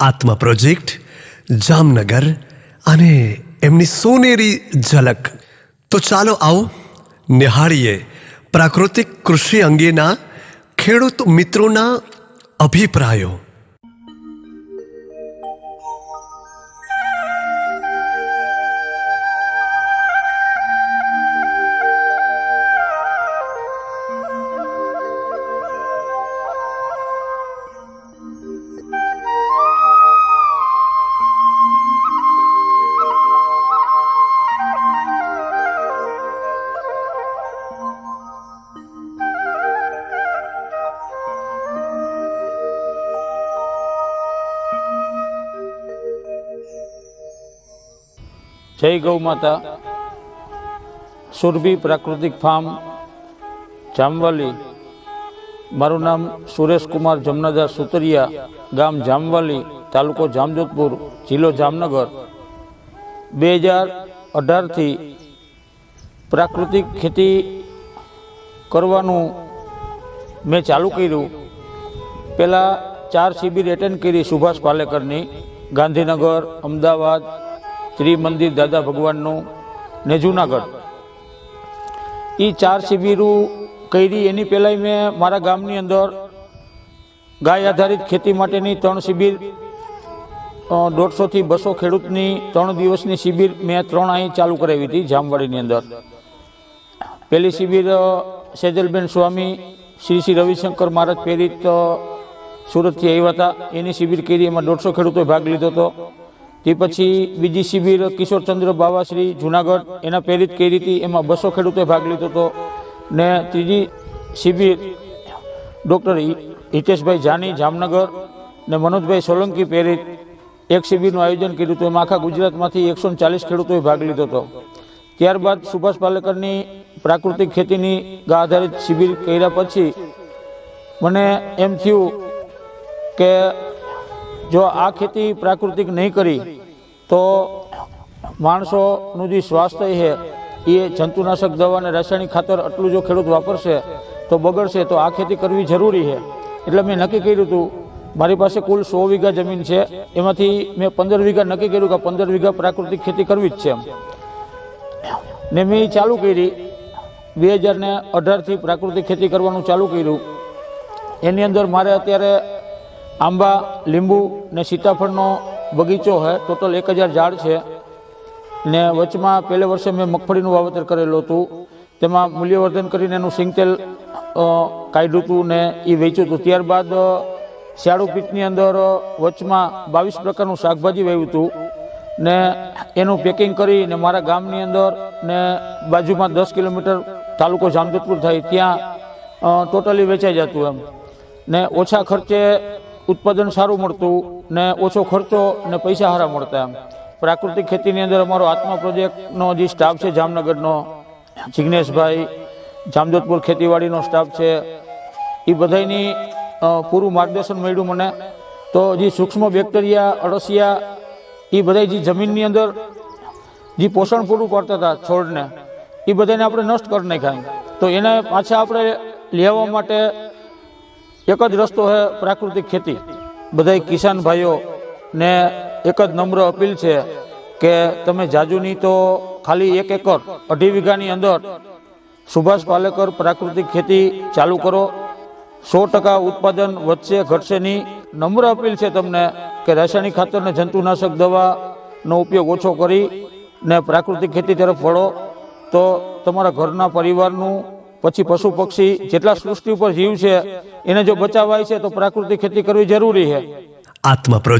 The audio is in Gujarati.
આત્મા પ્રોજેક્ટ, જામનગર અને એમની સોનેરી ઝલક. તો ચાલો આવો નિહાળીએ પ્રાકૃતિક કૃષિ અંગેના ખેડૂત મિત્રોના અભિપ્રાયો. જય ગૌ માતા. સુરભી પ્રાકૃતિક ફાર્મ, જામવાલી. મારું નામ સુરેશકુમાર જમનાદાસ સુતરિયા ગામ જામવાલી, તાલુકો જામજોધપુર, જિલ્લો જામનગર. બે હજાર અઢારથી પ્રાકૃતિક ખેતી કરવાનું મેં ચાલુ કર્યું. પહેલાં ચાર શિબિર એટેન્ડ કરી સુભાષ પાલેકરની, ગાંધીનગર, અમદાવાદ ત્રિમંદિર દાદા ભગવાનનું ને જુનાગઢ. એ ચાર શિબિરો કરી, એની પહેલાંય મેં મારા ગામની અંદર ગાય આધારિત ખેતી માટેની ત્રણ શિબિર દોઢસોથી બસો ખેડૂતની ત્રણ દિવસની શિબિર મેં ત્રણ અહીં ચાલુ કરાવી હતી જામવાડીની અંદર. પહેલી શિબિર સેજલબેન સ્વામી, શ્રી શ્રી રવિશંકર મહારાજ પ્રેરિત સુરતથી આવ્યા હતા. એની શિબિર કરી, એમાં દોઢસો ખેડૂતોએ ભાગ લીધો હતો. તે પછી બીજી શિબિર કિશોરચંદ્ર બાવાશ્રી જુનાગઢ, એના પ્રેરિત કરી હતી. એમાં બસો ખેડૂતોએ ભાગ લીધો હતો. ને ત્રીજી શિબિર ડૉક્ટર હિતેશભાઈ જાની, જામનગર ને મનોજભાઈ સોલંકી પ્રેરિત એક શિબિરનું આયોજન કર્યું હતું. એમાં આખા ગુજરાતમાંથી એકસો ચાલીસ ખેડૂતોએ ભાગ લીધો હતો. ત્યારબાદ સુભાષ પાલેકરની પ્રાકૃતિક ખેતીની ગા આધારિત શિબિર કર્યા પછી મને એમ થયું કે જો આ ખેતી પ્રાકૃતિક નહીં કરી, તો માણસોનું જે સ્વાસ્થ્ય છે, એ જંતુનાશક દવા અને રાસાયણિક ખાતર આટલું જો ખેડૂત વાપરશે, તો બગડશે, તો આ ખેતી કરવી જરૂરી છે. એટલે મેં નક્કી કર્યું હતું, મારી પાસે કુલ સો વીઘા જમીન છે, એમાંથી મેં પંદર વીઘા નક્કી કર્યું કે પંદર વીઘા પ્રાકૃતિક ખેતી કરવી જ છે ને મેં ચાલુ કરી, બે હજાર ને અઢારથી પ્રાકૃતિક ખેતી કરવાનું ચાલુ કર્યું. એની અંદર મારે અત્યારે આંબા, લીંબુ ને સીતાફળનો બગીચો છે ટોટલ એક હજાર ઝાડ છે. ને વચમાં પહેલે વર્ષે મેં મગફળીનું વાવેતર કરેલું હતું. તેમાં મૂલ્યવર્ધન કરીને એનું સિંગતેલ કાઢ્યું હતું ને એ વેચ્યું હતું. ત્યારબાદ શિયાળુ પીકની અંદર વચમાં બાવીસ પ્રકારનું શાકભાજી વાવ્યું હતું. ને એનું પેકિંગ કરી ને મારા ગામની અંદર ને બાજુમાં દસ કિલોમીટર તાલુકો જામજોધપુર થાય, ત્યાં ટોટલી વેચાઈ જતું એમ. ને ઓછા ખર્ચે ઉત્પાદન સારું મળતું ને ઓછો ખર્ચો ને પૈસા સારા મળતા પ્રાકૃતિક ખેતીની અંદર અમારો આત્મા પ્રોજેક્ટનો જે સ્ટાફ છે જામનગરનો જિજ્ઞેશભાઈ જામજોધપુર ખેતીવાડીનો સ્ટાફ છે એ બધાની પૂરું માર્ગદર્શન મળ્યું મને. તો જે સૂક્ષ્મ બેક્ટેરિયા, અળસિયા એ બધા જે જમીનની અંદર જે પોષણ પૂરું પાડતા હતા છોડને એ બધાને આપણે નષ્ટ કરી નાખ્યા તો એને પાછા આપણે લેવા માટે એક જ રસ્તો છે પ્રાકૃતિક ખેતી. બધા કિસાન ભાઈઓ ને એક જ નમ્ર અપીલ છે કે તમે જાજુની તો ખાલી એક એકર અઢી વીઘાની અંદર સુભાષ પાલેકર પ્રાકૃતિક ખેતી ચાલુ કરો. સો ટકા ઉત્પાદન વધશે, ઘટશે નહીં. નમ્ર અપીલ છે તમને કે રાસાયણિક ખાતર ને જંતુનાશક દવાનો ઉપયોગ ઓછો કરી ને પ્રાકૃતિક ખેતી તરફ વળો. તો તમારા ઘરના પરિવારનું પછી પશુ પક્ષી જેટલા સૃષ્ટિ ઉપર જીવ છે, એને જો બચાવાય છે, તો પ્રાકૃતિક ખેતી કરવી જરૂરી છે. આત્મા પ્રોજેક્ટ